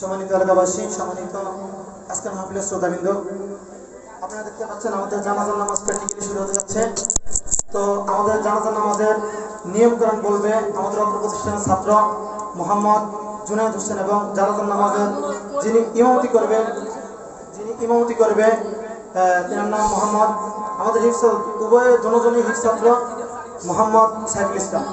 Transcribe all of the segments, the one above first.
সম্মানিত এলাকাবাসী, সম্মানিত আজকের মাহফিলের শ্রোতাবৃন্দ আপনারা দেখতে পাচ্ছেন আমাদের জানাজার নামাজ প্র্যাকটিক্যালি শুরু হতে যাচ্ছে। তো আমাদের জানাজার নামাজের নিয়মকরণ বলবে আমাদের অত্র প্রতিষ্ঠানের ছাত্র মোহাম্মদ জুনায়দ হোসেন এবং জানাজার নামাজের যিনি ইমামতি করবে, যিনি ইমামতি করবে তিনার নাম মোহাম্মদ আমাদের হিফস উভয় জনজনী হিফ ছাত্র মোহাম্মদ সাইফুল ইসলাম।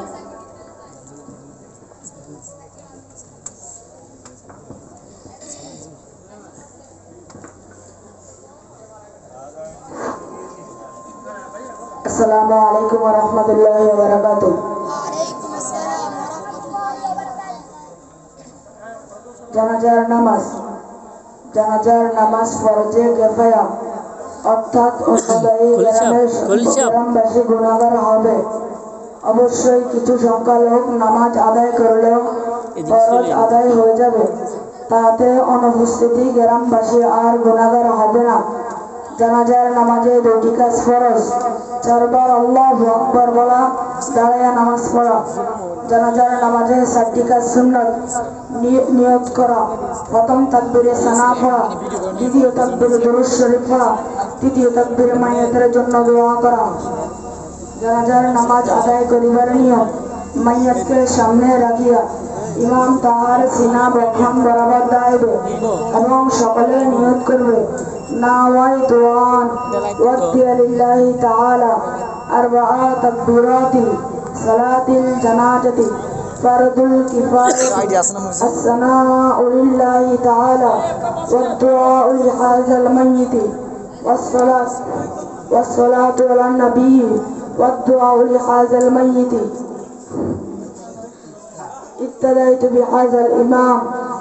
আসসালামু আলাইকুম ওয়া রাহমাতুল্লাহি ওয়া বারাকাতুহু। জানাজার নামাজ। জানাজার নামাজ ফরজে কেফায়া। অর্থাৎ অনুযায়ী গ্রামবাসী গুণাগার হবে। অবশ্যই কিছু সংখ্যালোক নামাজ আদায় করলেও ফরজ আদায় হয়ে যাবে। তাতে অনুপস্থিতি গ্রামবাসী আর গুণাগার হবে না। জানাজার নামাজে দুটি কাজ ফরজ। চারবার আল্লাহ আকবর বলা দাঁড়াইয়া নামাজ পড়া। জানাজার নামাজে চারটি কাজ সুন্নত নি- নিয়ত করা। প্রথম তাকবিরে সানা পড়া, দ্বিতীয় তাকবিরে দুরুদ শরীফ পড়া, তৃতীয় তাকবিরে মাইয়াতের জন্য দোয়া করা। জানাজার নামাজ আদায় করিবার নিয়ম, মাইয়াতকে সামনে রাখিয়া ইমাম তাহার সিনা বক্ষণ বরাবর দাঁড়াইবে এবং সকলে নিয়ত করবে। نويت أن أؤدي لله تعالى أربع تكبيرات صلاة الجنازة فرض الكفاية الثناء لله تعالى والدعاء لهذا الميت والصلاة والصلاة على النبي والدعاء لهذا الميت. ابتديت بهذا الإمام.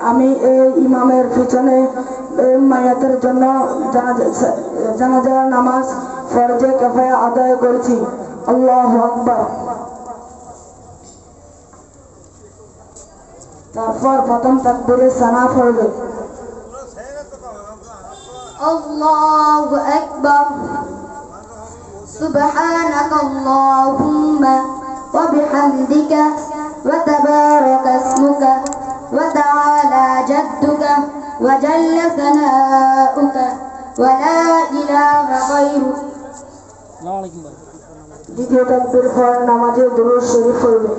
আমি এই ইমামের পিছনে মায়াতের জন্য জানাজা নামাজ ফরজে কেফায় আদায় করছি। আল্লাহ আকবর। তারপর প্রথম তাকবীরে সানা পড়বে। আল্লাহু আকবার। সুবহানাকাল্লাহুম্মা ওয়া বিহামদিকা ওয়া তাবারাকা ওয়া তাআলা جدك وجل ثناؤك ولا إله غيرك দ্বিতীয় তাকবীর পর নামাজে দুরূদ শরীফ পড়বে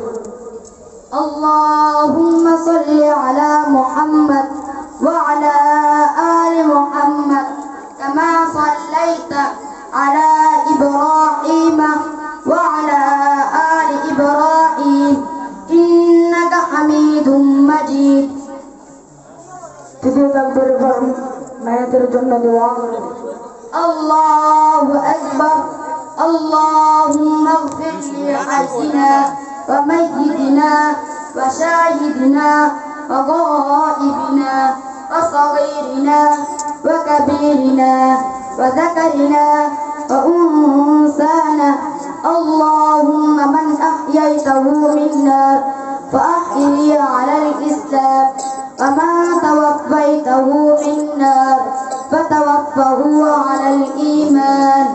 اللهم صل على محمد وعلى آل محمد মায়াতের জন্য দোয়া করবে الله أكبر اللهم اغفر لحينا وميتنا وشاهدنا وغائبنا وصغيرنا وكبيرنا وذكرنا وأنثانا اللهم من أحييته منا فأحيه على الإسلام وما توفيته منا فتوفه على الإيمان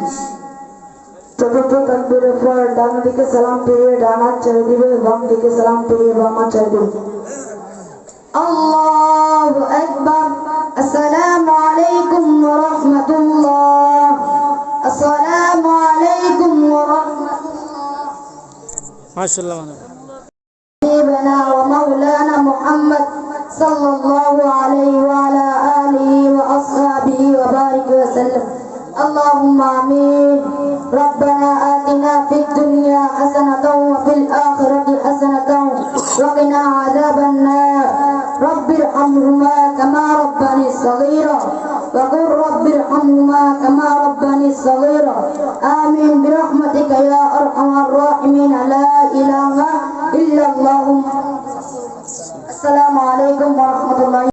চতুর্থ তাকবীরের পর ডান দিকে সালাম ফিরিয়ে ডান হাত ছেড়ে দিবে বাম দিকে সালাম ফিরিয়ে বাম হাত ছেড়ে দিবে الله أكبر السلام عليكم ورحمة الله السلام عليكم ورحمة الله মাশাল্লাহ حبيبنا ومولانا محمد صلى الله عليه وسلم. اللهم آمين. ربنا آتنا في الدنيا حسنة وفي الآخرة حسنة وقنا عذاب النار. رب ارحمهما كما ربني صغيرا. وقل رب ارحمهما كما ربني صغيرا. آمين. برحمتك يا أرحم الراحمين. لا إله إلا الله. السلام عليكم ورحمة الله